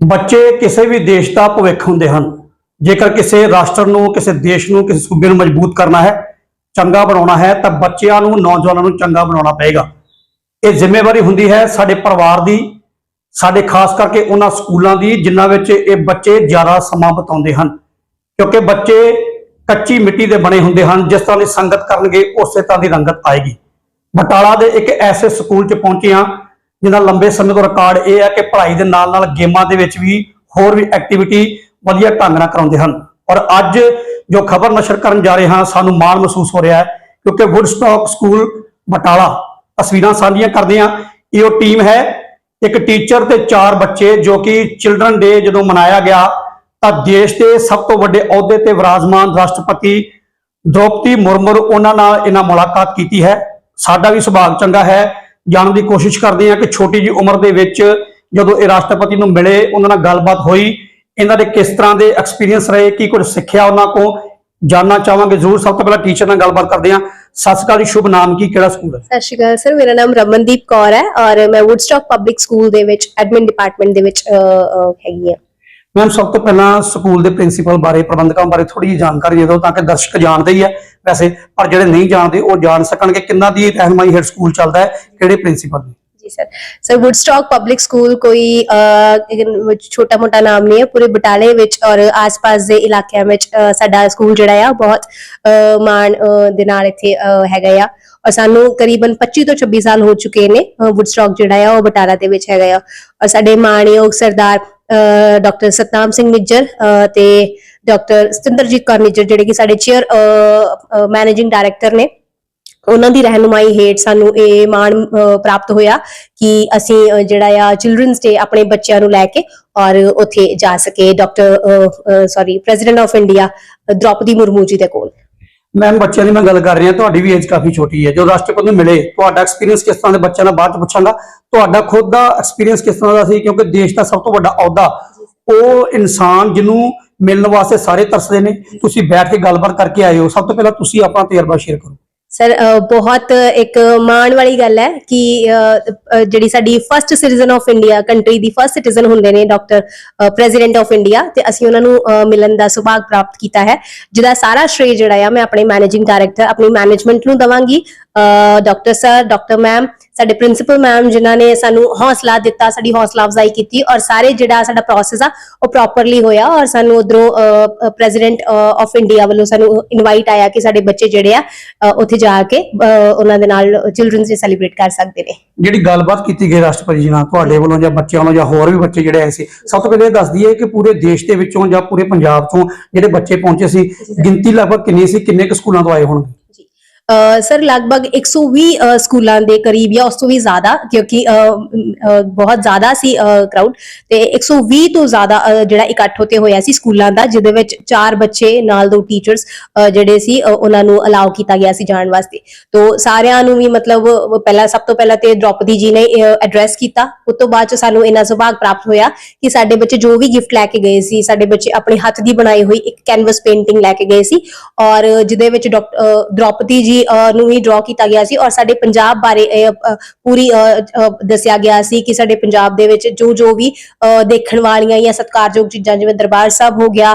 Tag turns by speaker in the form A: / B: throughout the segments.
A: ਬੱਚੇ ਕਿਸੇ ਵੀ ਦੇਸ਼ ਦਾ ਭਵਿੱਖ ਹੁੰਦੇ ਹਨ। ਜੇਕਰ ਕਿਸੇ ਰਾਸ਼ਟਰ ਨੂੰ, ਕਿਸੇ ਦੇਸ਼ ਨੂੰ, ਕਿਸੇ ਸੂਬੇ ਨੂੰ ਮਜ਼ਬੂਤ ਕਰਨਾ ਹੈ, ਚੰਗਾ ਬਣਾਉਣਾ ਹੈ, ਤਾਂ ਬੱਚਿਆਂ ਨੂੰ, ਨੌਜਵਾਨਾਂ ਨੂੰ ਚੰਗਾ ਬਣਾਉਣਾ ਪਏਗਾ। ਇਹ ਜ਼ਿੰਮੇਵਾਰੀ ਹੁੰਦੀ ਹੈ ਸਾਡੇ ਪਰਿਵਾਰ ਦੀ, ਸਾਡੇ ਖਾਸ ਕਰਕੇ ਉਹਨਾਂ ਸਕੂਲਾਂ ਦੀ, ਜਿਨ੍ਹਾਂ ਵਿੱਚ ਇਹ ਬੱਚੇ ਜ਼ਿਆਦਾ ਸਮਾਂ ਬਿਤਾਉਂਦੇ ਹਨ। ਕਿਉਂਕਿ ਬੱਚੇ ਕੱਚੀ ਮਿੱਟੀ ਦੇ ਬਣੇ ਹੁੰਦੇ ਹਨ, ਜਿਸ ਤਰ੍ਹਾਂ ਦੀ ਸੰਗਤ ਕਰਨਗੇ, ਉਸੇ ਤਰ੍ਹਾਂ ਦੀ ਰੰਗਤ ਆਏਗੀ। ਬਟਾਲਾ ਦੇ ਇੱਕ ਐਸੇ ਸਕੂਲ 'ਚ ਪਹੁੰਚੇ ਹਾਂ ਜਿਹਦਾ ਲੰਬੇ ਸਮੇਂ ਤੋਂ ਰਿਕਾਰਡ ਇਹ ਹੈ ਕਿ ਪੜ੍ਹਾਈ ਦੇ ਨਾਲ ਨਾਲ ਗੇਮਾਂ ਦੇ ਵਿੱਚ ਵੀ ਹੋਰ ਵੀ ਐਕਟੀਵਿਟੀ ਵਧੀਆ ਢੰਗ ਨਾਲ ਕਰਾਉਂਦੇ ਹਨ। ਔਰ ਅੱਜ ਜੋ ਖਬਰ ਨਸ਼ਰ ਕਰਨ ਜਾ ਰਹੇ ਹਾਂ, ਸਾਨੂੰ ਮਾਣ ਮਹਿਸੂਸ ਹੋ ਰਿਹਾ ਹੈ ਕਿਉਂਕਿ ਵੁੱਡਸਟਾਕ ਸਕੂਲ ਬਟਾਲਾ, ਤਸਵੀਰਾਂ ਸਾਂਝੀਆਂ ਕਰਦੇ ਹਾਂ। ਇਹ ਉਹ ਟੀਮ ਹੈ, ਇੱਕ ਟੀਚਰ ਤੇ ਚਾਰ ਬੱਚੇ ਜੋ ਕਿ ਚਿਲਡਰਨ ਡੇ ਜਦੋਂ ਮਨਾਇਆ ਗਿਆ, ਤਾਂ ਦੇਸ਼ ਦੇ ਸਭ ਤੋਂ ਵੱਡੇ ਅਹੁਦੇ ਤੇ ਵਿਰਾਜਮਾਨ ਰਾਸ਼ਟਰਪਤੀ ਦ੍ਰੋਪਦੀ ਮੁਰਮੁਰ ਉਹਨਾਂ ਨਾਲ ਇਹਨਾਂ ਮੁਲਾਕਾਤ ਕੀਤੀ ਹੈ। ਸਾਡਾ ਵੀ ਸੁਭਾਗ ਚੰਗਾ ਹੈ। ਜਾਣਨ ਦੀ ਕੋਸ਼ਿਸ਼ ਕਰਦੇ ਹਾਂ ਕਿ ਛੋਟੀ ਜੀ ਉਮਰ ਦੇ ਵਿੱਚ ਜਦੋਂ ਇਹ ਰਾਸ਼ਟਰਪਤੀ ਨੂੰ ਮਿਲੇ, ਉਹਨਾਂ ਨਾਲ ਗੱਲਬਾਤ ਹੋਈ। ਇਹਨਾਂ ਦੇ ਕਿਸ ਤਰ੍ਹਾਂ ਦੇ ਐਕਸਪੀਰੀਅੰਸ ਰਹੇ, ਕੀ ਕੁਝ ਸਿੱਖਿਆ ਉਹਨਾਂ ਕੋ ਜਾਨਣਾ ਚਾਹਾਂਗੇ, ਜ਼ਰੂਰ ਸਭ ਤੋਂ ਪਹਿਲਾਂ ਟੀਚਰ ਨਾਲ ਗੱਲਬਾਤ ਕਰਦੇ ਹਾਂ। ਸਤਿ ਸ਼੍ਰੀ ਅਕਾਲ ਜੀ, ਸ਼ੁਭ ਨਾਮ ਕੀ ਕਿਹੜਾ ਸਕੂਲ ਹੈ?
B: ਸਤਿ ਸ਼੍ਰੀ ਅਕਾਲ ਸਰ, ਮੇਰਾ ਨਾਮ ਰਮਨਦੀਪ ਕੌਰ ਹੈ ਔਰ ਮੈਂ ਵੁੱਡਸਟਾਕ ਪਬਲਿਕ ਸਕੂਲ ਦੇ ਵਿੱਚ ਐਡਮਿਨ ਡਿਪਾਰਟਮੈਂਟ ਦੇ ਵਿੱਚ ਹੈਗੀ ਹਾਂ।
A: ਮੈਮ ਸਭ ਤੋਂ ਪਹਿਲਾਂ ਸਕੂਲ ਦੇ ਪ੍ਰਿੰਸੀਪਲ ਬਾਰੇ ਪ੍ਰਬੰਧਕਾਂ ਬਾਰੇ ਥੋੜੀ ਜਿਹੀ ਜਾਣਕਾਰੀ ਦੇ ਦਿਓ ਤਾਂ ਕਿ ਦਰਸ਼ਕ ਜਾਣਦੇ ਹੀ ਆ ਵੈਸੇ ਪਰ ਜਿਹੜੇ ਨਹੀਂ ਜਾਣਦੇ ਉਹ ਜਾਣ ਸਕਣ ਕਿ ਕਿੰਨਾ ਦੀ ਰਹਿਨਮਾਈ ਹੇਡ ਸਕੂਲ ਚੱਲਦਾ ਹੈ ਕਿਹੜੇ ਪ੍ਰਿੰਸੀਪਲ ਨੇ
B: जी sir sir Woodstock public school कोई ਛੋਟਾ ਮੋਟਾ ਨਾਮ ਨਹੀਂ ਹੈ ਪੂਰੇ ਬਟਾਲੇ ਵਿੱਚ ਔਰ ਆਸ-ਪਾਸ ਦੇ ਇਲਾਕਿਆਂ ਵਿੱਚ ਅਹ, ਸਾਡਾ ਸਕੂਲ ਜਿਹੜਾ ਆ ਬਹੁਤ ਅਹ, ਮਾਣ ਅਹ, ਦੇ ਨਾਲ ਇੱਥੇ ਅਹ, ਹੈਗਾ ਆ ਔਰ ਸਾਨੂੰ ਕਰੀਬਨ 25 ਤੋਂ 26 ਸਾਲ ਹੋ ਚੁੱਕੇ ਨੇ ਵੁਡਸਟਾਕ ਜਿਹੜਾ ਆ ਉਹ ਬਟਾਲਾ ਦੇ ਵਿੱਚ ਹੈਗਾ ਆ ਔਰ ਸਾਡੇ ਮਾਣਯੋਗ ਸਰਦਾਰ ਡਾਕਟਰ ਸਤਨਾਮ ਸਿੰਘ ਨਿੱਜਰ ਤੇ ਡਾਕਟਰ ਸਤਿੰਦਰਜੀਤ ਕੌਰ ਨਿੱਜਰ ਜਿਹੜੇ ਕਿ ਸਾਡੇ ਚੇਅਰ ਮੈਨੇਜਿੰਗ ਡਾਇਰੈਕਟਰ ਨੇ, ਉਹਨਾਂ ਦੀ ਰਹਿਨੁਮਾਈ ਹੇਠ ਸਾਨੂੰ ਇਹ ਮਾਣ ਪ੍ਰਾਪਤ ਹੋਇਆ ਕਿ ਅਸੀਂ ਜਿਹੜਾ ਆ ਚਿਲड्रनਸ ਡੇ ਆਪਣੇ ਬੱਚਿਆਂ ਨੂੰ ਲੈ ਕੇ ਔਰ ਉੱਥੇ ਜਾ ਸਕੇ। Doctor sorry president of India Droupadi Murmu ji ਦੇ ਕੋਲ।
A: ਮੈਮ ਬੱਚਿਆਂ ਦੀ ਮੈਂ ਗੱਲ ਕਰ ਰਿਹਾ, ਤੁਹਾਡੀ ਵੀ ਏਜ ਕਾਫੀ ਛੋਟੀ ਹੈ। ਜੋ ਰਾਸ਼ਟਰਪਤੀ ਨੂੰ ਮਿਲੇ, ਤੁਹਾਡਾ ਐਕਸਪੀਰੀਅੰਸ ਕਿਸ ਤਰ੍ਹਾਂ ਦੇ ਬੱਚਿਆਂ ਨਾਲ ਬਾਅਦ ਚ ਪੁੱਛਾਂਗਾ। ਤੁਹਾਡਾ ਖੁਦ ਦਾ ਐਕਸਪੀਰੀਅੰਸ ਕਿਸ ਤਰ੍ਹਾਂ ਦਾ ਸੀ? ਕਿਉਂਕਿ ਦੇਸ਼ ਦਾ ਸਭ ਤੋਂ ਵੱਡਾ ਅਹੁਦਾ, ਉਹ ਇਨਸਾਨ ਜਿਹਨੂੰ ਮਿਲਣ ਵਾਸਤੇ ਸਾਰੇ ਤਰਸਦੇ ਨੇ। ਤੁਸੀਂ ਬੈਠ ਕੇ ਗੱਲਬਾਤ ਕਰਕੇ ਆਏ ਹੋ। ਸਭ ਤੋਂ ਪਹਿਲਾਂ ਤੁਸੀਂ ਆਪਣਾ ਤਜਰਬਾ ਸ਼ੇਅਰ ਕਰੋ।
B: ਸਰ ਬਹੁਤ ਇੱਕ ਮਾਣ ਵਾਲੀ ਗੱਲ ਹੈ ਕਿ ਜਿਹੜੀ ਸਾਡੀ first citizen of India country the first citizen ਹੁੰਦੇ ਨੇ ਡਾਕਟਰ ਪ੍ਰੈਜ਼ੀਡੈਂਟ ਆਫ ਇੰਡੀਆ ਤੇ ਅਸੀਂ ਉਹਨਾਂ ਨੂੰ ਮਿਲਣ ਦਾ ਸੁਭਾਗ ਪ੍ਰਾਪਤ ਕੀਤਾ ਹੈ। ਜਿਹਦਾ ਸਾਰਾ ਸ਼੍ਰੇਅ ਜਿਹੜਾ ਆ, ਮੈਂ ਆਪਣੇ ਮੈਨੇਜਿੰਗ ਡਾਇਰੈਕਟਰ ਆਪਣੀ ਮੈਨੇਜਮੈਂਟ ਨੂੰ ਦਵਾਂਗੀ। ਡਾਕਟਰ ਸਰ ਡਾਕਟਰ ਮੈਮ ਸਾਡੇ ਪ੍ਰਿੰਸੀਪਲ ਮੈਮ ਜਿਨ੍ਹਾਂ ਨੇ ਸਾਨੂੰ ਹੌਸਲਾ ਦਿੱਤਾ ਸਾਡੀ ਹੌਸਲਾ ਅਫਜ਼ਾਈ ਕੀਤੀ ਔਰ ਸਾਰੇ ਜਿਹੜਾ ਸਾਡਾ ਪ੍ਰੋਸੈਸ ਆ ਉਹ ਪ੍ਰੋਪਰਲੀ ਹੋਇਆ ਔਰ ਸਾਨੂੰ ਉਧਰੋਂ ਪ੍ਰੈਜ਼ੀਡੈਂਟ ਆਫ ਇੰਡੀਆ ਵੱਲੋਂ ਸਾਨੂੰ ਇਨਵਾਈਟ ਆਇਆ ਕਿ ਸਾਡੇ ਬੱਚੇ ਜਿਹੜੇ ਆ ਉੱਥੇ ਜਾ ਕੇ ਉਹਨਾਂ ਦੇ ਨਾਲ ਚਿਲड्रनਸ ਡੇ ਸੈਲੀਬ੍ਰੇਟ ਕਰ ਸਕਦੇ ਨੇ।
A: ਜਿਹੜੀ ਗੱਲਬਾਤ ਕੀਤੀ ਗਈ ਰਾਸ਼ਟਰਪਤੀ ਜੀ ਨਾਲ ਤੁਹਾਡੇ ਵੱਲੋਂ ਜਾਂ ਬੱਚਿਆਂ ਵੱਲੋਂ ਜਾਂ ਹੋਰ ਵੀ ਬੱਚੇ ਜਿਹੜੇ ਆਏ ਸੀ ਸਭ ਤੋਂ ਪਹਿਲੇ ਇਹ ਦੱਸ ਦਈਏ ਕਿ ਪੂਰੇ ਦੇਸ਼ ਦੇ ਵਿੱਚੋਂ ਜਾਂ ਪੂਰੇ ਪੰਜਾਬ ਤੋਂ ਜਿਹੜੇ ਬੱਚੇ ਪਹੁੰਚੇ ਸੀ ਗਿਣਤੀ ਲਗਭਗ ਕਿੰਨੀ ਸੀ ਕਿੰਨੇ ਕੁ ਸਕੂਲਾਂ ਤੋਂ ਆਏ ਹੋਣਗੇ?
B: ਸਰ, ਲਗਭਗ 120 ਅਹ, ਸਕੂਲਾਂ ਦੇ ਕਰੀਬ ਜਾਂ ਉਸ ਤੋਂ ਵੀ ਜ਼ਿਆਦਾ, ਕਿਉਂਕਿ ਬਹੁਤ ਜ਼ਿਆਦਾ ਸੀ ਕਰਾਊਡ ਤੇ 120 ਤੋਂ ਜ਼ਿਆਦਾ ਜਿਹੜਾ ਇਕੱਠ ਹੋਤੇ ਹੋਇਆ ਸੀ ਸਕੂਲਾਂ ਦਾ, ਜਿਹਦੇ ਵਿੱਚ ਚਾਰ ਬੱਚੇ, ਨਾਲ ਦੋ ਟੀਚਰਸ ਜਿਹੜੇ ਸੀ ਉਹਨਾਂ ਨੂੰ ਅਲਾਉ ਕੀਤਾ ਗਿਆ ਸੀ ਜਾਣ ਵਾਸਤੇ। ਤੋਂ ਸਾਰਿਆਂ ਨੂੰ ਵੀ ਮਤਲਬ, ਪਹਿਲਾਂ, ਸਭ ਤੋਂ ਪਹਿਲਾਂ ਤੇ ਦ੍ਰੋਪਦੀ ਜੀ ਨੇ ਐਡਰੈਸ ਕੀਤਾ। ਉਸ ਤੋਂ ਬਾਅਦ ਚ ਸਾਨੂੰ ਇਹਨਾਂ ਸੁਭਾਗ ਪ੍ਰਾਪਤ ਹੋਇਆ ਕਿ ਸਾਡੇ ਬੱਚੇ ਜੋ ਵੀ ਗਿਫਟ ਲੈ ਕੇ ਗਏ ਸੀ, ਸਾਡੇ ਬੱਚੇ ਆਪਣੇ ਹੱਥ ਦੀ ਬਣਾਈ ਹੋਈ ਇੱਕ ਕੈਨਵਸ ਪੇਂਟਿੰਗ ਲੈ ਕੇ ਗਏ ਸੀ। ਔਰ ਜਿਹਦੇ ਵਿੱਚ ਡਾਕਟਰ ਦ੍ਰੋਪਦੀ ਜੀ ਅਹ, ਨੂੰ ਹੀ ਡਰਾ ਕੀਤਾ ਗਿਆ ਸੀ ਔਰ ਸਾਡੇ ਪੰਜਾਬ ਬਾਰੇ ਪੂਰੀ ਦੱਸਿਆ ਗਿਆ ਸੀ ਕਿ ਸਾਡੇ ਪੰਜਾਬ ਦੇ ਵਿੱਚ ਜੋ ਜੋ ਵੀ ਦੇਖਣ ਵਾਲੀਆਂ ਜਾਂ ਸਤਿਕਾਰਯੋਗ ਚੀਜ਼ਾਂ ਜਿਵੇਂ ਦਰਬਾਰ ਸਾਹਿਬ ਹੋ ਗਿਆ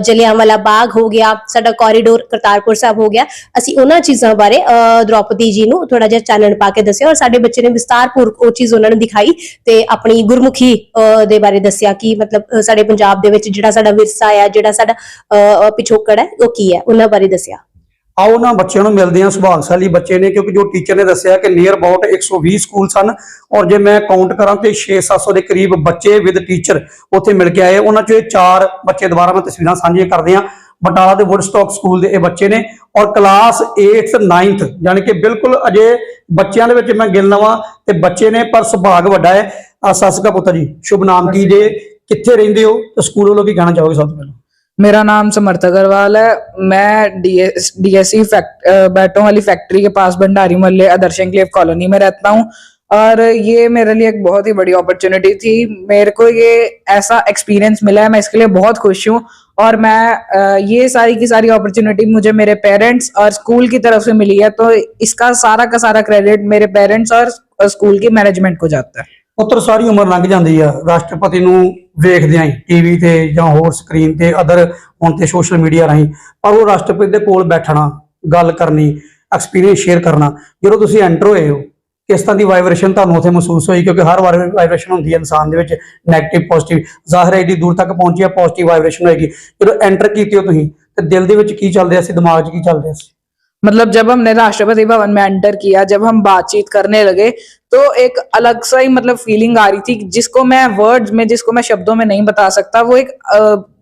B: ਜਲਿਆਂਵਾਲਾ ਬਾਗ ਹੋ ਗਿਆ ਸਾਡਾ ਕੋਰੀਡੋਰ ਕਰਤਾਰਪੁਰ ਸਾਹਿਬ ਹੋ ਗਿਆ ਅਸੀਂ ਉਹਨਾਂ ਚੀਜ਼ਾਂ ਬਾਰੇ ਅਹ, ਦ੍ਰੋਪਦੀ ਜੀ ਨੂੰ ਥੋੜਾ ਜਿਹਾ ਚਾਨਣ ਪਾ ਕੇ ਦੱਸਿਆ ਔਰ ਸਾਡੇ ਬੱਚੇ ਨੇ ਵਿਸਤਾਰਪੂਰਵਕ ਉਹ ਚੀਜ਼ ਉਹਨਾਂ ਨੂੰ ਦਿਖਾਈ ਤੇ ਆਪਣੀ ਗੁਰਮੁਖੀ ਅਹ, ਦੇ ਬਾਰੇ ਦੱਸਿਆ ਕਿ ਮਤਲਬ ਸਾਡੇ ਪੰਜਾਬ ਦੇ ਵਿੱਚ ਜਿਹੜਾ ਸਾਡਾ ਵਿਰਸਾ ਆ ਜਿਹੜਾ ਸਾਡਾ ਅਹ, ਪਿਛੋਕੜ ਹੈ ਉਹ ਕੀ ਹੈ ਉਹਨਾਂ ਬਾਰੇ ਦੱਸਿਆ।
A: ਆਓ ਨਾ ਬੱਚਿਆਂ ਨੂੰ ਮਿਲਦੇ ਹਾਂ ਸੁਭਾਗਸ਼ਾਲੀ ਬੱਚੇ ਨੇ ਕਿਉਂਕਿ ਜੋ ਟੀਚਰ ਨੇ ਦੱਸਿਆ ਕਿ ਨੀਅਰ ਅਬਾਊਟ 120 ਸਕੂਲ ਸਨ ਔਰ ਜੇ ਮੈਂ ਕਾਊਂਟ ਕਰਾਂ ਤੇ 6-700 ਦੇ ਕਰੀਬ ਬੱਚੇ ਵਿਦ ਟੀਚਰ ਉੱਥੇ ਮਿਲ ਕੇ ਆਏ। ਉਹਨਾਂ ਚੋਂ ਇਹ ਚਾਰ ਬੱਚੇ ਦੁਬਾਰਾ ਮੈਂ ਤਸਵੀਰਾਂ ਸਾਂਝੀਆਂ ਕਰਦੇ ਹਾਂ। ਬਟਾਲਾ ਦੇ ਵੁੱਡਸਟਾਕ ਸਕੂਲ ਦੇ ਇਹ ਬੱਚੇ ਨੇ ਔਰ ਕਲਾਸ 8th 9th ਯਾਨੀ ਕਿ ਬਿਲਕੁਲ ਅਜੇ ਬੱਚਿਆਂ ਦੇ ਵਿੱਚ ਮੈਂ ਗਿਣ ਲਵਾਂ ਤੇ ਬੱਚੇ ਨੇ ਪਰ ਸੁਭਾਗ ਵੱਡਾ ਹੈ। ਆ ਸਸਕਾ ਪੁੱਤਰ ਜੀ। ਸ਼ੁਭ ਨਾਮ ਕੀ ਜੇ? ਕਿੱਥੇ ਰਹਿੰਦੇ ਹੋ? ਤੇ ਸਕੂਲ ਵੱਲੋਂ ਕੀ ਕਹਿਣਾ ਚਾਹੋਗੇ ਸਭ ਤੋਂ ਪਹਿਲਾਂ?
C: मेरा नाम समर्थ अग्रवाल है। मैं डीएस डीएससी अ, बैटों वाली फैक्ट्री के पास भंडारी मोहल्ले आदर्श एनक्लेव कॉलोनी में रहता हूँ। और ये मेरे लिए एक बहुत ही बड़ी अपॉर्चुनिटी थी। मेरे को ये ऐसा एक्सपीरियंस मिला है मैं इसके लिए बहुत खुश हूँ। और मैं ये सारी की सारी अपॉर्चुनिटी मुझे मेरे पेरेंट्स और स्कूल की तरफ़ से मिली है। तो इसका सारा का सारा क्रेडिट मेरे पेरेंट्स और स्कूल की मैनेजमेंट को जाता है।
A: ਪੁੱਤਰ ਸਾਰੀ ਉਮਰ ਲੰਘ ਜਾਂਦੀ ਆ। ਰਾਸ਼ਟਰਪਤੀ ਨੂੰ ਵੇਖਦਿਆਂ ਹੀ ਟੀਵੀ ਤੇ ਜਾਂ ਹੋਰ ਸਕਰੀਨ ਤੇ ਅਦਰ ਹੁਣ ਤੇ ਸੋਸ਼ਲ ਮੀਡੀਆ ਰਾਹੀਂ। ਪਰ ਉਹ ਰਾਸ਼ਟਰਪਤੀ ਦੇ ਕੋਲ ਬੈਠਣਾ, ਗੱਲ ਕਰਨੀ ਐਕਸਪੀਰੀਅੰਸ ਸ਼ੇਅਰ ਕਰਨਾ, ਜਦੋਂ ਤੁਸੀਂ ਐਂਟਰ ਹੋਏ ਹੋ, ਕਿਸ ਤਰ੍ਹਾਂ ਦੀ ਵਾਈਬ੍ਰੇਸ਼ਨ ਤੁਹਾਨੂੰ ਉੱਥੇ ਮਹਿਸੂਸ ਹੋਈ? ਕਿਉਂਕਿ ਹਰ ਵਾਰ ਵਾਈਬ੍ਰੇਸ਼ਨ ਹੁੰਦੀ ਹੈ ਇਨਸਾਨ ਦੇ ਵਿੱਚ 네ਗੇਟਿਵ ਪੋਜ਼ਿਟਿਵ ਜ਼ਾਹਿਰ ਹੈ ਏਡੀ ਦੂਰ ਤੱਕ ਪਹੁੰਚੀ ਹੈ ਪੋਜ਼ਿਟਿਵ ਵਾਈਬ੍ਰੇਸ਼ਨ ਹੋਏਗੀ। ਜਦੋਂ ਐਂਟਰ ਕੀਤੀ ਹੋ ਤੁਸੀਂ, ਤੇ ਦਿਲ ਦੇ ਵਿੱਚ ਕੀ ਚੱਲਦੇ ਰਿਹਾ ਸੀ, ਦਿਮਾਗ 'ਚ ਕੀ ਚੱਲ ਰਿਹਾ ਸੀ?
C: मतलब जब हमने राष्ट्रपति भवन में एंटर किया, जब हम बातचीत करने लगे तो एक अलग सा ही मतलब फीलिंग आ रही थी जिसको मैं वर्ड्स में, जिसको मैं शब्दों में नहीं बता सकता, वो एक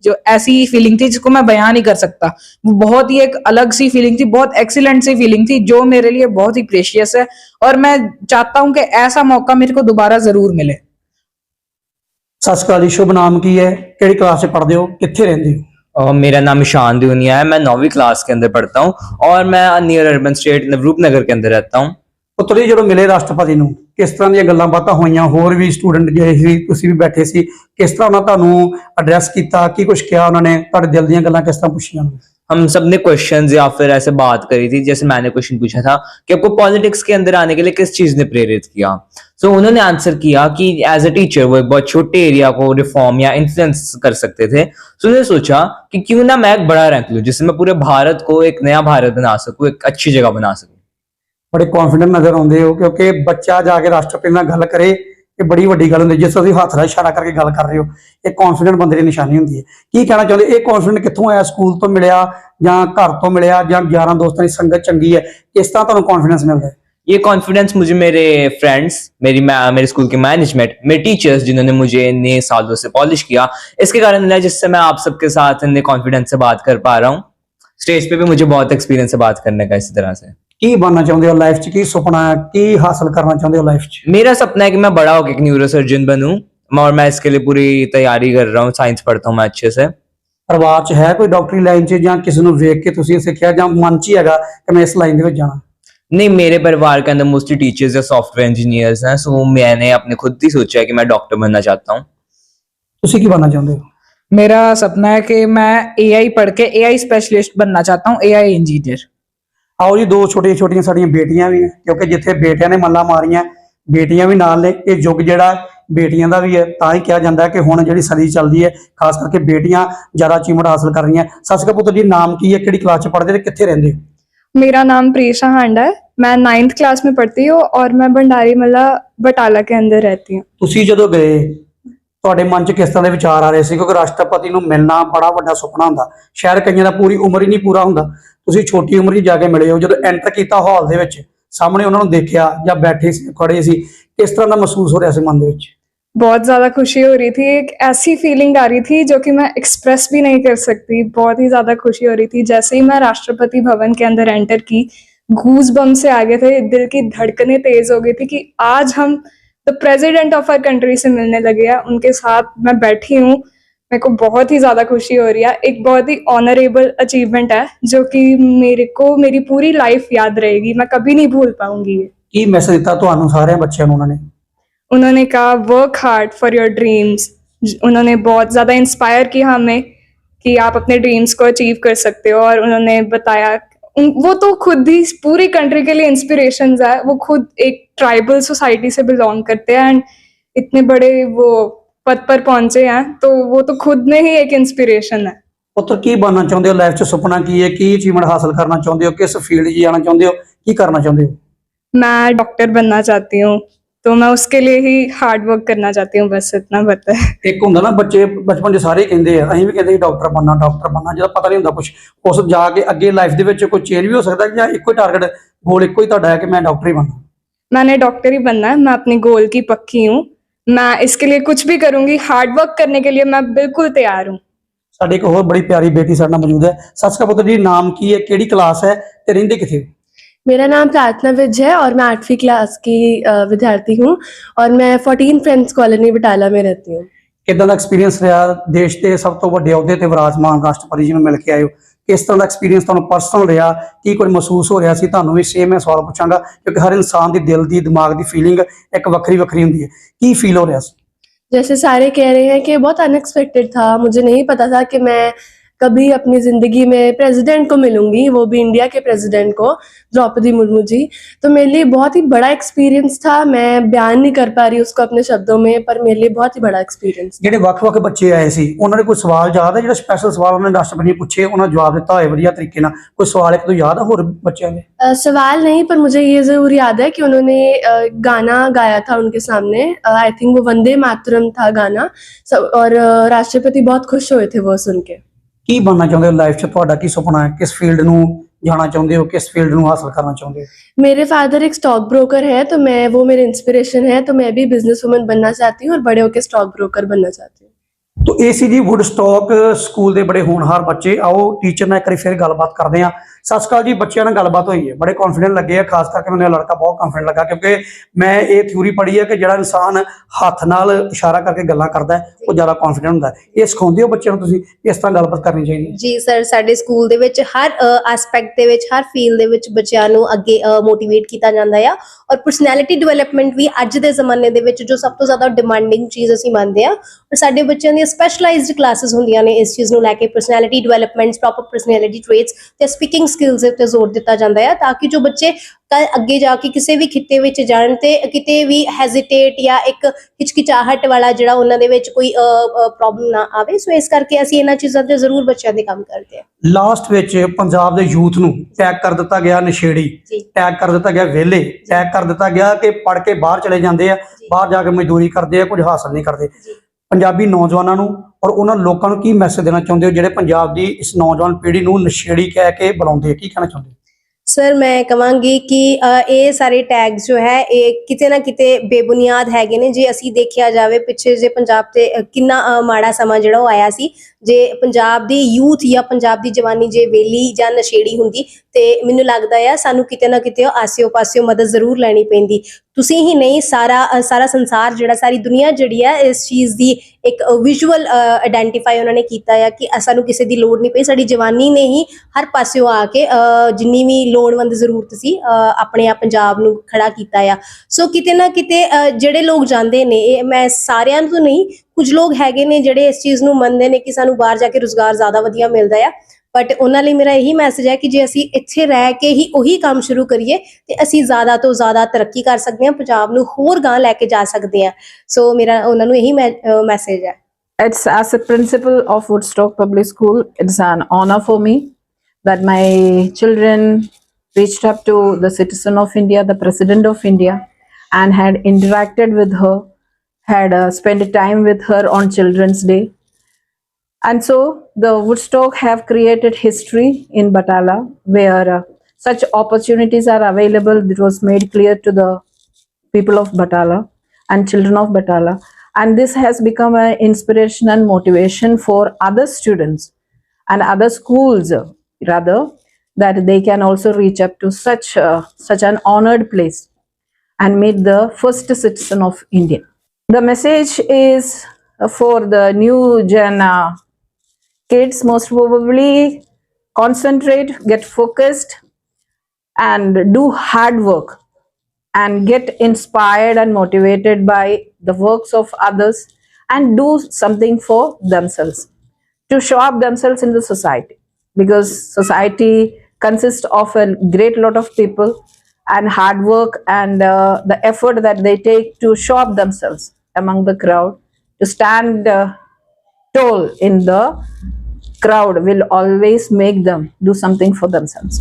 C: जो ऐसी फीलिंग थी जिसको मैं बयान नहीं कर सकता। वो बहुत ही एक अलग सी फीलिंग थी, बहुत एक्सीलेंट सी फीलिंग थी, जो मेरे लिए बहुत ही प्रेशियस है, और मैं चाहता हूँ कि ऐसा मौका मेरे को दोबारा ज़रूर मिले।
A: सत श्री शुभ नाम की है कि क्लास से पढ़ते हो? कितने रहते हो?
D: और मेरा नाम ईशान दुनिया है मैं नौवीं क्लास के अंदर पढ़ता हूँ और मैं near urban estate Navroop Nagar के अंदर रहता हूँ
A: ਪੁੱਤਰ ਜੀ ਜਦੋਂ ਮਿਲੇ ਰਾਸ਼ਟਰਪਤੀ ਨੂੰ ਕਿਸ ਤਰ੍ਹਾਂ ਦੀਆਂ ਗੱਲਾਂ ਬਾਤਾਂ ਹੋਈਆਂ ਹੋਰ ਵੀ ਸਟੂਡੈਂਟ ਜਿਹੜੇ ਸੀ ਤੁਸੀਂ ਵੀ ਬੈਠੇ ਸੀ ਕਿਸ ਤਰ੍ਹਾਂ ਉਹਨਾਂ ਤੁਹਾਨੂੰ ਐਡਰੈਸ ਕੀਤਾ ਕੀ ਕੁਝ ਕਿਹਾ ਉਹਨਾਂ ਨੇ ਤੁਹਾਡੇ ਦਿਲ ਦੀਆਂ ਗੱਲਾਂ ਕਿਸ ਤਰ੍ਹਾਂ ਪੁੱਛੀਆਂ
D: हम सबने क्वेश्चन या फिर ऐसे बात करी थी जैसे मैंने क्वेश्चन पूछा था कि आपको पॉलिटिक्स के अंदर आने के लिए किस चीज़ ने प्रेरित किया? सो so, उन्होंने आंसर किया कि एज अ टीचर वो एक बहुत छोटे एरिया को रिफॉर्म या इन्फ्लुएंस कर सकते थे। सो so, उन्होंने सोचा कि क्यों ना मैं एक बड़ा रैंक लू जिससे मैं पूरे भारत को एक नया भारत बना सकूँ एक अच्छी जगह बना सकूँ।
A: बड़े कॉन्फिडेंट नज़र आते हो क्योंकि बच्चा जाके राष्ट्रपति गल करे ਇਹ ਬੜੀ ਵੱਡੀ ਗੱਲ ਹੁੰਦੀ ਹੈ। ਜਿਸ ਤਰ੍ਹਾਂ ਤੁਸੀਂ ਹੱਥ ਨਾਲ ਇਸ਼ਾਰਾ ਕਰਕੇ ਗੱਲ ਕਰ ਰਹੇ ਹੋ ਇਹ ਕੌਨਫੀਡੈਂਟ ਬੰਦੇ ਦੀ ਨਿਸ਼ਾਨੀ ਹੁੰਦੀ ਹੈ ਕੀ ਕਹਿਣਾ ਚਾਹੁੰਦੇ ਇਹ ਕੌਨਫੀਡੈਂਟ ਕਿੱਥੋਂ ਆਇਆ ਸਕੂਲ ਤੋਂ ਮਿਲਿਆ ਜਾਂ ਘਰ ਤੋਂ ਮਿਲਿਆ ਜਾਂ ਯਾਰਾਂ ਦੋਸਤਾਂ ਦੀ ਸੰਗਤ ਚੰਗੀ ਹੈ ਕਿਸ ਤਰ੍ਹਾਂ ਤੁਹਾਨੂੰ ਕੌਨਫੀਡੈਂਸ ਮਿਲਦਾ ਹੈ
D: ये कॉन्फिडेंस मुझे मेरे फ्रेंड्स मेरी मै- मेरे स्कूल के मैनेजमेंट मेरे टीचर्स जिन्होंने मुझे इतने सालों से पॉलिश किया इसके कारण मिला जिससे मैं आप सबके साथ इतने कॉन्फिडेंस से बात कर पा रहा हूँ स्टेज पे भी मुझे बहुत एक्सपीरियंस है बात करने का इसी तरह से
A: ਕੀ ਬਣਨਾ ਚਾਹੁੰਦੇ ਹੋ ਲਾਈਫ 'ਚ ਕੀ ਸੁਪਨਾ ਹੈ ਕੀ ਹਾਸਲ ਕਰਨਾ ਚਾਹੁੰਦੇ ਹੋ ਲਾਈਫ 'ਚ
D: मेरा सपना है कि मैं बड़ा होकर एक न्यूरोसर्जन बनूं और मैं इसके लिए पूरी तैयारी कर रहा हूँ साइंस पढ़ता हूँ मैं अच्छे से
A: ਪਰਿਵਾਰ 'ਚ ਹੈ ਕੋਈ ਡਾਕਟਰੀ ਲਾਈਨ 'ਚ ਜਾਂ ਕਿਸੇ ਨੂੰ ਵੇਖ ਕੇ ਤੁਸੀਂ ਸਿੱਖਿਆ ਜਾਂ ਮਨ 'ਚ ਹੀ ਹੈਗਾ ਕਿ ਮੈਂ ਇਸ ਲਾਈਨ ਦੇ ਵਿੱਚ ਜਾਣਾ
D: नहीं मेरे परिवार के अंदर मोस्टली टीचर्स या सॉफ्टवेयर इंजीनियर्स हैं सो मैंने अपने खुद ही सोचा है कि मैं डॉक्टर बनना चाहता हूँ
A: ਤੁਸੀਂ ਕੀ ਬਣਨਾ ਚਾਹੁੰਦੇ ਹੋ
C: मेरा सपना है कि मैं एआई पढ़ के एआई स्पेशलिस्ट बनना चाहता हूँ एआई इंजीनियर
A: ਆਓ ਜੀ ਦੋ ਛੋਟੀਆਂ ਛੋਟੀਆਂ ਸਾਡੀਆਂ ਬੇਟੀਆਂ ਵੀ ਹੈ ਕਿਉਂਕਿ ਜਿੱਥੇ ਬੇਟਿਆਂ ਨੇ ਮੱਲਾ ਮਾਰੀਆਂ ਬੇਟੀਆਂ ਵੀ ਨਾਲ ਨੇ ਇਹ ਯੁੱਗ ਜਿਹੜਾ ਬੇਟੀਆਂ ਦਾ ਵੀ ਹੈ ਤਾਂ ਹੀ ਕਿਹਾ ਜਾਂਦਾ ਹੈ ਕਿ ਹੁਣ ਜਿਹੜੀ ਸਦੀ ਚੱਲਦੀ ਹੈ ਖਾਸ ਕਰਕੇ ਬੇਟੀਆਂ ਜ਼ਿਆਦਾ ਅਚੀਵਮੈਂਟ ਹਾਸਲ ਕਰ ਰਹੀਆਂ ਸਤਿ ਸ਼੍ਰੀ ਅਕਾਲ ਪੁੱਤਰ ਜੀ ਨਾਮ ਕੀ ਹੈ ਕਿਹੜੀ ਕਲਾਸ 'ਚ ਪੜ੍ਹਦੇ ਤੇ ਕਿੱਥੇ ਰਹਿੰਦੇ ਹੋ
E: मेरा नाम प्रियशा हांडा है मैं नाइन्थ क्लास में पढ़ती हूँ और मैं भंडारी मल्ला बटाला के अंदर रहती हूँ
A: ਤੁਸੀਂ ਜਦੋਂ ਗਏ ਤੁਹਾਡੇ ਮਨ 'ਚ ਕਿਸ ਤਰ੍ਹਾਂ ਦੇ ਵਿਚਾਰ ਆ ਰਹੇ ਸੀ ਕਿਉਂਕਿ ਰਾਸ਼ਟਰਪਤੀ ਨੂੰ ਮਿਲਣਾ ਬੜਾ ਵੱਡਾ ਸੁਪਨਾ ਹੁੰਦਾ ਸ਼ਾਇਦ ਕਈਆਂ ਦਾ ਪੂਰੀ ਉਮਰ ਹੀ ਨਹੀਂ ਪੂਰਾ ਹੁੰਦਾ ਤੁਸੀਂ ਛੋਟੀ ਉਮਰ 'ਚ ਜਾ ਕੇ ਮਿਲੇ ਹੋ ਜਦੋਂ ਐਂਟਰ ਕੀਤਾ ਹਾਲ ਦੇ ਵਿੱਚ ਸਾਹਮਣੇ ਉਹਨਾਂ ਨੂੰ ਦੇਖਿਆ ਜਾਂ ਬੈਠੇ ਸੀ ਖੜੇ ਸੀ ਕਿਸ ਤਰ੍ਹਾਂ ਦਾ ਮਹਿਸੂਸ ਹੋ ਰਿਹਾ ਸੀ ਮਨ ਦੇ ਵਿੱਚ
E: बहुत ज़्यादा खुशी हो रही थी एक ऐसी फीलिंग आ रही थी जो कि मैं एक्सप्रेस भी नहीं कर सकती बहुत ही ज़्यादा खुशी हो रही थी जैसे ही मैं राष्ट्रपति भवन के अंदर एंटर की घूस बम से आगे थे दिल की धड़कनें तेज हो गई थी कि आज हम the president of our country से मिलने लगे हैं उनके साथ मैं बैठी हूँ मेरे को बहुत ही ज़्यादा खुशी हो रही है एक बहुत ही ऑनरेबल अचीवमेंट है जो कि मेरे को मेरी पूरी लाइफ याद रहेगी मैं कभी नहीं भूल पाऊंगी ये
A: ਕੀ ਮੈਸੇਜ ਦਿੱਤਾ ਤੁਹਾਨੂੰ ਸਾਰਿਆਂ ਬੱਚਿਆਂ ਨੂੰ ਉਹਨਾਂ ਨੇ
E: उन्होंने कहा work hard for your dreams उन्होंने बहुत ज़्यादा इंस्पायर किया हमें कि आप अपने ड्रीम्स को अचीव कर सकते हो और उन्होंने बताया उन, वो तो खुद ही पूरी कंट्री के लिए इंस्पिरेशन है वो खुद एक ट्राइबल सोसाइटी से बिलोंग करते हैं एंड इतने बड़े वो पद पर पहुंचे हैं तो वो तो खुद में ही एक इंस्पिरेशन है
A: ਪੁੱਤਰ ਕੀ ਬਣਨਾ ਚਾਹੁੰਦੇ ਹੋ ਲਾਈਫ 'ਚ ਸੁਪਨਾ ਕੀ ਹੈ ਕੀ ਅਚੀਵਮੈਂਟ ਹਾਸਲ ਕਰਨਾ ਚਾਹੁੰਦੇ ਹੋ ਕਿਸ ਫੀਲਡ 'ਚ ਜਾਣਾ ਚਾਹੁੰਦੇ ਹੋ ਕੀ ਕਰਨਾ ਚਾਹੁੰਦੇ ਹੋ
E: मैं डॉक्टर बनना चाहती हूँ तो मैं उसके लिए ही हार्ड वर्क करना चाहती हूँ बस इतना पता है
A: ਇੱਕ ਹੁੰਦਾ ਨਾ ਬੱਚੇ ਬਚਪਨ 'ਚ ਸਾਰੇ ਹੀ ਕਹਿੰਦੇ ਆ ਅਸੀਂ ਵੀ ਕਹਿੰਦੇ ਡਾਕਟਰ ਬਣਨਾ ਡਾਕਟਰ ਬਣਨਾ ਜਦੋਂ ਪਤਾ ਨਹੀਂ ਹੁੰਦਾ ਕੁਝ ਉਸ ਜਾ ਕੇ ਅੱਗੇ ਲਾਈਫ ਦੇ ਵਿੱਚ ਕੋਈ ਚੇਂਜ ਵੀ ਹੋ ਸਕਦਾ ਜਾਂ ਇੱਕੋ ਹੀ ਟਾਰਗੇਟ ਗੋਲ ਇੱਕੋ ਹੀ ਤੁਹਾਡਾ ਹੈ ਕਿ ਮੈਂ ਡਾਕਟਰ ਹੀ ਬਣਨਾ
E: मैंने डॉक्टर ही बनना है मैं अपनी गोल की पक्की हूँ मैं इसके लिए कुछ भी करूंगी हार्ड वर्क करने के लिए मैं बिल्कुल तैयार हूँ
A: ਸਾਡੇ ਇੱਕ ਹੋਰ ਬੜੀ ਪਿਆਰੀ ਬੇਟੀ ਸਾਡੇ ਨਾਲ ਮੌਜੂਦ ਹੈ ਸਤਿ ਸ਼੍ਰੀ ਅਕਾਲ ਪੁੱਤਰ ਜੀ ਨਾਮ ਕੀ ਹੈ ਕਿਹੜੀ ਕਲਾਸ ਹੈ ਤੇ ਰਹਿੰਦੇ ਕਿੱਥੇ ਹੋ
F: मेरा नाम प्रार्थना विज है और मैं आठवीं क्लास की अ, विद्यार्थी हूँ और मैं फोर्टीन फ्रेंड्स कॉलोनी बटाला में रहती हूँ
A: ਕਿੱਦਾਂ ਦਾ ਐਕਸਪੀਰੀਅੰਸ ਰਿਹਾ ਦੇਸ਼ ਦੇ ਸਭ ਤੋਂ ਵੱਡੇ ਅਹੁਦੇ ਤੇ ਵਿਰਾਜਮਾਨ ਰਾਸ਼ਟਰਪਤੀ ਜੀ ਨੂੰ ਮਿਲ ਕੇ ਆਏ ਹੋ ਕਿਸ ਤਰ੍ਹਾਂ ਦਾ ਐਕਸਪੀਰੀਅੰਸ ਤੁਹਾਨੂੰ ਪਰਸਨਲ ਰਿਹਾ ਕੀ ਕੋਈ ਮਹਿਸੂਸ ਹੋ ਰਿਹਾ ਸੀ ਤੁਹਾਨੂੰ ਵੀ ਸੇਮ ਮੈਂ ਸਵਾਲ ਪੁੱਛਾਂਗਾ ਕਿਉਂਕਿ ਹਰ ਇਨਸਾਨ ਦੀ ਦਿਲ ਦੀ ਦਿਮਾਗ ਦੀ ਫੀਲਿੰਗ ਇੱਕ ਵੱਖਰੀ ਵੱਖਰੀ ਹੁੰਦੀ ਹੈ ਕੀ ਫੀਲ ਹੋ ਰਿਹਾ ਸੀ
F: जैसे सारे कह रहे हैं कि बहुत अनएक्सपेक्टेड था मुझे नहीं पता था कि मैं कभी अपनी ज़िंदगी में प्रेसिडेंट को मिलूंगी वो भी इंडिया के प्रेसिडेंट को द्रौपदी मुर्मू जी तो मेरे लिए बहुत ही बड़ा एक्सपीरियंस था मैं बयान नहीं कर पा रही उसको अपने शब्दों में पर मेरे लिए बहुत ही बड़ा एक्सपीरियंस
A: ਜਿਹੜੇ ਵੱਖ-ਵੱਖ ਬੱਚੇ ਆਏ ਸੀ ਉਹਨਾਂ ਨੇ ਕੋਈ ਸਵਾਲ ਯਾਦ ਹੈ ਜਿਹੜਾ ਸਪੈਸ਼ਲ ਸਵਾਲ ਉਹਨਾਂ ਨੇ ਰਾਸ਼ਟਰਪਤੀ ਨੇ ਪੁੱਛੇ ਉਹਨਾਂ ਨੇ ਜਵਾਬ ਦਿੱਤਾ ਹੋਏ ਵਧੀਆ ਤਰੀਕੇ ਨਾਲ ਕੋਈ ਸਵਾਲ ਇੱਕ ਤੋਂ ਯਾਦ ਆ ਹੋਰ ਬੱਚਿਆਂ ਦੇ
F: अ, सवाल नहीं पर मुझे ये ज़रूर याद है कि उन्होंने अ, गाना गाया था उनके सामने आई थिंक वो वंदे मातरम था गाना सब और अ, राष्ट्रपति बहुत खुश हुए थे वो सुन के
A: ਕੀ ਬਣਨਾ ਚਾਹੁੰਦੇ ਹੋ ਲਾਈਫ 'ਚ ਤੁਹਾਡਾ ਕੀ ਸੁਪਨਾ ਹੈ ਕਿਸ ਫੀਲਡ ਨੂੰ ਜਾਣਾ ਚਾਹੁੰਦੇ ਹੋ ਕਿਸ ਫੀਲਡ ਨੂੰ ਹਾਸਲ ਕਰਨਾ ਚਾਹੁੰਦੇ ਹੋ
F: मेरे फादर एक स्टॉक ब्रोकर है तो मैं वो मेरे इंस्पिरेशन है तो मैं भी बिजनेस वुमन बनना चाहती हूँ और बड़े होकर स्टॉक ब्रोकर बनना चाहती हूँ
A: ਤੋ ਇਹ ਸੀ ਜੀ ਵੁੱਡਸਟਾਕ ਸਕੂਲ ਦੇ ਬੜੇ ਹੋਣਹਾਰ ਬੱਚੇ ਆਓ ਟੀਚਰ ਨਾਲ ਇੱਕ ਵਾਰੀ ਫਿਰ ਗੱਲਬਾਤ ਕਰਦੇ ਹਾਂ ਸਤਿ ਸ਼੍ਰੀ ਅਕਾਲ ਜੀ, ਬੱਚਿਆਂ ਨਾਲ ਗੱਲਬਾਤ ਹੋਈ ਹੈ। ਬੜੇ ਕੌਨਫੀਡੈਂਟ ਲੱਗੇ ਆ, ਖਾਸ ਕਰਕੇ ਮੈਨੂੰ ਇਹ ਲੜਕਾ ਬਹੁਤ ਕੌਨਫੀਡੈਂਟ ਲੱਗਾ ਕਿਉਂਕਿ ਮੈਂ ਇਹ ਥਿਊਰੀ ਪੜ੍ਹੀ ਹੈ ਕਿ ਜਿਹੜਾ ਇਨਸਾਨ ਹੱਥ ਨਾਲ ਇਸ਼ਾਰਾ ਕਰਕੇ ਗੱਲਾਂ ਕਰਦਾ ਹੈ, ਉਹ ਜ਼ਿਆਦਾ ਕੌਨਫੀਡੈਂਟ ਹੁੰਦਾ ਹੈ। ਇਹ ਸਿਖਾਉਂਦੇ ਹੋ ਬੱਚਿਆਂ ਨੂੰ ਤੁਸੀਂ, ਇਸ ਤਰ੍ਹਾਂ ਗੱਲਬਾਤ ਕਰਨੀ ਚਾਹੀਦੀ ਹੈ?
B: ਜੀ ਸਰ, ਸਾਡੇ ਸਕੂਲ ਦੇ ਵਿੱਚ ਹਰ ਐਸਪੈਕਟ ਦੇ ਵਿੱਚ, ਹਰ ਫੀਲਡ ਦੇ ਵਿੱਚ ਬੱਚਿਆਂ ਨੂੰ ਅੱਗੇ ਮੋਟੀਵੇਟ ਕੀਤਾ ਜਾਂਦਾ ਆ। ਔਰ ਪਰਸਨੈਲਿਟੀ ਡਿਵੈਲਪਮੈਂਟ ਵੀ ਅੱਜ ਦੇ ਜ਼ਮਾਨੇ ਦੇ ਵਿੱਚ ਜੋ ਸਭ ਤੋਂ ਜ਼ਿਆਦਾ ਡਿਮਾਂਡਿੰਗ ਚੀਜ਼ ਅਸੀਂ ਮੰਨਦੇ ਆ ਔਰ ਸਾਡੇ ਬੱਚਿਆਂ ਦੀਆਂ ਸਪੈਸ਼ਲਾਈਜ਼ਡ ਕਲਾਸਿਸ ਹੁੰਦੀਆਂ ਨੇ ਇਸ ਚੀਜ਼ ਨੂੰ ਲੈ ਕੇ personality development proper personality traits ਤੇ ਸਪੀਕਿੰਗ ਸਕਿੱਲਸ ਦੇ ਉੱਤੇ ਜ਼ੋਰ ਦਿੱਤਾ ਜਾਂਦਾ ਹੈ ਤਾਂ ਕਿ ਜੋ ਬੱਚੇ ਕੱਲ ਅੱਗੇ ਜਾ ਕੇ ਕਿਸੇ ਵੀ ਖਿੱਤੇ ਵਿੱਚ ਜਾਣ ਤੇ ਕਿਤੇ ਵੀ ਹੈਜ਼ਿਟੇਟ ਜਾਂ ਇੱਕ ਹਿਚਕਿਚਾਹਟ ਵਾਲਾ ਜਿਹੜਾ ਉਹਨਾਂ ਦੇ ਵਿੱਚ ਕੋਈ ਪ੍ਰੋਬਲਮ ਨਾ ਆਵੇ। ਸੋ ਇਸ ਕਰਕੇ ਅਸੀਂ ਇਹਨਾਂ ਚੀਜ਼ਾਂ ਤੇ ਜ਼ਰੂਰ ਬੱਚਿਆਂ ਦੇ ਕੰਮ ਕਰਦੇ ਆ।
A: ਲਾਸਟ ਵਿੱਚ ਪੰਜਾਬ ਦੇ ਯੂਥ ਨੂੰ ਟੈਗ ਕਰ ਦਿੱਤਾ ਗਿਆ ਨਸ਼ੇੜੀ। ਟੈਗ ਕਰ ਦਿੱਤਾ ਗਿਆ ਵਿਹਲੇ। ਟੈਗ ਕਰ ਦਿੱਤਾ ਗਿਆ ਕਿ ਪੜ ਕੇ ਬਾਹਰ ਚਲੇ ਜਾਂਦੇ ਆ। ਬਾਹਰ ਜਾ ਕੇ ਮਜ਼ਦੂਰੀ ਕਰਦੇ ਆ ਕੁਝ ਹਾਸਲ ਨਹੀਂ ਕਰਦੇ। ਪੰਜਾਬੀ ਨੌਜਵਾਨਾਂ ਨੂੰ ਔਰ ਉਹਨਾਂ ਲੋਕਾਂ ਨੂੰ ਕੀ ਮੈਸੇਜ ਦੇਣਾ ਚਾਹੁੰਦੇ ਹੋ? ਜਿਹੜੇ ਪੰਜਾਬ ਦੀ ਇਸ ਨੌਜਵਾਨ ਪੀੜ੍ਹੀ ਨੂੰ ਨਸ਼ੇੜੀ ਕਹਿ ਕੇ ਬੁਲਾਉਂਦੇ ਆ, ਕੀ ਕਹਿਣਾ ਚਾਹੁੰਦੇ ਹੋ?
B: ਸਰ ਮੈਂ ਕਹਾਂਗੀ ਕਿ ਇਹ ਸਾਰੇ ਟੈਗਸ ਜੋ ਹੈ, ਇਹ ਕਿਤੇ ਨਾ ਕਿਤੇ ਬੇਬੁਨਿਆਦ ਹੈਗੇ ਨੇ। ਜੇ ਅਸੀਂ ਦੇਖਿਆ ਜਾਵੇ ਪਿੱਛੇ ਜੇ ਪੰਜਾਬ ਤੇ ਕਿੰਨਾ ਮਾੜਾ ਸਮਾਂ ਜਿਹੜਾ ਉਹ ਆਇਆ ਸੀ ਜੇ ਪੰਜਾਬ ਦੀ ਯੂਥ ਜਾਂ ਪੰਜਾਬ ਦੀ ਜਵਾਨੀ ਜੇ ਵੇਲੀ ਜਾਂ ਨਸ਼ੇੜੀ ਹੁੰਦੀ ਤੇ ਮੈਨੂੰ ਲੱਗਦਾ ਆ ਸਾਨੂੰ ਕਿਤੇ ਨਾ ਕਿਤੇ ਆਸਿਓ ਪਾਸਿਓ ਮਦਦ ਜ਼ਰੂਰ ਲੈਣੀ ਪੈਂਦੀ। ਤੁਸੀਂ ਹੀ ਨਹੀਂ ਸਾਰਾ ਸਾਰਾ ਸੰਸਾਰ ਜਿਹੜਾ ਸਾਰੀ ਦੁਨੀਆ ਜਿਹੜੀ ਆ ਇਸ ਚੀਜ਼ ਦੀ ਇੱਕ ਵਿਜ਼ੂਅਲ ਆਇਡੈਂਟੀਫਾਈ ਉਹਨਾਂ ਨੇ ਕੀਤਾ ਆ ਕਿ ਸਾਨੂੰ ਕਿਸੇ ਦੀ ਲੋੜ ਨਹੀਂ ਪਈ ਸਾਡੀ ਜਵਾਨੀ ਨੇ ਹੀ ਹਰ ਪਾਸਿਓਂ ਆ ਕੇ ਅ, ਜਿੰਨੀ ਵੀ ਲੋੜਵੰਦ ਜ਼ਰੂਰਤ ਸੀ ਅ, ਆਪਣੇ ਆ ਪੰਜਾਬ ਨੂੰ ਖੜਾ ਕੀਤਾ ਆ। ਸੋ ਕਿਤੇ ਨਾ ਕਿਤੇ ਅ, ਜਿਹੜੇ ਲੋਕ ਜਾਂਦੇ ਨੇ ਇਹ ਮੈਂ ਸਾਰਿਆਂ ਨੂੰ ਨਹੀਂ ਕੁਝ ਲੋਕ ਹੈਗੇ ਨੇ ਜਿਹੜੇ ਇਸ ਚੀਜ਼ ਨੂੰ ਮੰਨਦੇ ਨੇ ਕਿ ਸਾਨੂੰ ਬਾਹਰ ਜਾ ਕੇ ਰੋਜ਼ਗਾਰ ਜ਼ਿਆਦਾ ਵਧੀਆ ਮਿਲਦਾ ਆ ਬਟ ਉਹਨਾਂ ਲਈ ਮੇਰਾ ਇਹੀ ਮੈਸੇਜ ਹੈ ਕਿ ਜੇ ਅਸੀਂ ਇੱਥੇ ਰਹਿ ਕੇ ਹੀ ਉਹੀ ਕੰਮ ਸ਼ੁਰੂ ਕਰੀਏ ਤੇ ਅਸੀਂ ਜ਼ਿਆਦਾ ਤੋਂ ਜ਼ਿਆਦਾ ਤਰੱਕੀ ਕਰ ਸਕਦੇ ਹਾਂ ਪੰਜਾਬ ਨੂੰ ਹੋਰ ਗਾਂ ਲੈ ਕੇ ਜਾ ਸਕਦੇ ਹਾਂ ਸੋ ਮੇਰਾ ਉਹਨਾਂ ਨੂੰ ਇਹੀ ਮੈਸੇਜ ਹੈ
C: It's as a principal of Woodstock Public School, it's an honor for me that my children reached up to the citizen of India, the president of India, and had interacted with her, had uh, spent time with her on Children's Day. And so the Woodstock have created history in Batala where uh, such opportunities are available. It was made clear to the people of Batala and children of Batala. And this has become an inspiration and motivation for other students and other schools, rather, that they can also reach up to such, uh, such an honored place and meet the first citizen of India. The message is for the new gen uh, kids, most probably concentrate, get focused, and do hard work and get inspired and motivated by the works of others and do something for themselves to show up themselves in the society. Because society consists of a great lot of people and hard work and uh, the effort that they take to show up themselves among the crowd to stand uh, tall in the crowd will always make them do something for themselves.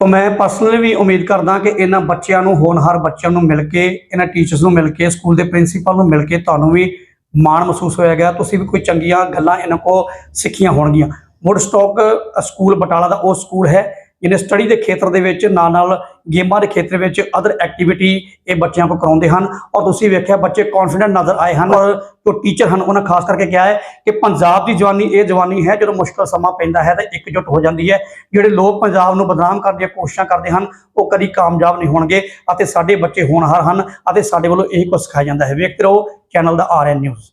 A: ਤਾਂ ਮੈਂ personally ਵੀ ਉਮੀਦ ਕਰਦਾ ਕਿ ਇਹਨਾਂ ਬੱਚਿਆਂ ਨੂੰ ਹੋਣਹਾਰ ਬੱਚਿਆਂ ਨੂੰ ਮਿਲ ਕੇ ਇਹਨਾਂ ਟੀਚਰਸ ਨੂੰ ਮਿਲ ਕੇ ਸਕੂਲ ਦੇ ਪ੍ਰਿੰਸੀਪਲ ਨੂੰ ਮਿਲ ਕੇ ਤੁਹਾਨੂੰ ਵੀ ਮਾਣ ਮਹਿਸੂਸ ਹੋਏਗਾ ਤੁਸੀਂ ਵੀ ਕੋਈ ਚੰਗੀਆਂ ਗੱਲਾਂ ਇਹਨਾਂ ਕੋ ਸਿੱਖੀਆਂ ਹੋਣਗੀਆਂ ਵੁੱਡਸਟਾਕ ਸਕੂਲ ਬਟਾਲਾ ਦਾ ਉਹ ਸਕੂਲ ਹੈ ਜਿਹਨੇ ਸਟੱਡੀ ਦੇ ਖੇਤਰ ਦੇ ਵਿੱਚ, ਨਾਲ ਨਾਲ ਗੇਮਾਂ ਦੇ ਖੇਤਰ ਵਿੱਚ ਅਦਰ ਐਕਟੀਵਿਟੀ ਇਹ ਬੱਚਿਆਂ ਕੋ ਕਰਾਉਂਦੇ ਹਨ। ਔਰ ਤੁਸੀਂ ਵੇਖਿਆ ਬੱਚੇ ਕੌਨਫੀਡੈਂਟ ਨਜ਼ਰ ਆਏ ਹਨ ਔਰ ਜੋ ਟੀਚਰ ਹਨ, ਉਹਨਾਂ ਖਾਸ ਕਰਕੇ ਕਿਹਾ ਹੈ ਕਿ ਪੰਜਾਬ ਦੀ ਜਵਾਨੀ ਇਹ ਜਵਾਨੀ ਹੈ, ਜਦੋਂ ਮੁਸ਼ਕਲ ਸਮਾਂ ਪੈਂਦਾ ਹੈ ਤਾਂ ਇਕਜੁੱਟ ਹੋ ਜਾਂਦੀ ਹੈ। ਜਿਹੜੇ ਲੋਕ ਪੰਜਾਬ ਨੂੰ ਬਦਨਾਮ ਕਰਨ ਦੀਆਂ ਕੋਸ਼ਿਸ਼ਾਂ ਕਰਦੇ ਹਨ, ਉਹ ਕਦੀ ਕਾਮਯਾਬ ਨਹੀਂ ਹੋਣਗੇ ਅਤੇ ਸਾਡੇ ਬੱਚੇ ਹੋਣਹਾਰ ਹਨ ਅਤੇ ਸਾਡੇ ਵੱਲੋਂ ਇਹੀ ਕੁਝ ਸਿਖਾਇਆ ਜਾਂਦਾ ਹੈ। ਵੇਖਦੇ ਰਹੋ ਚੈਨਲ ਦਾ ਆਰਐਨ ਨਿਊਜ਼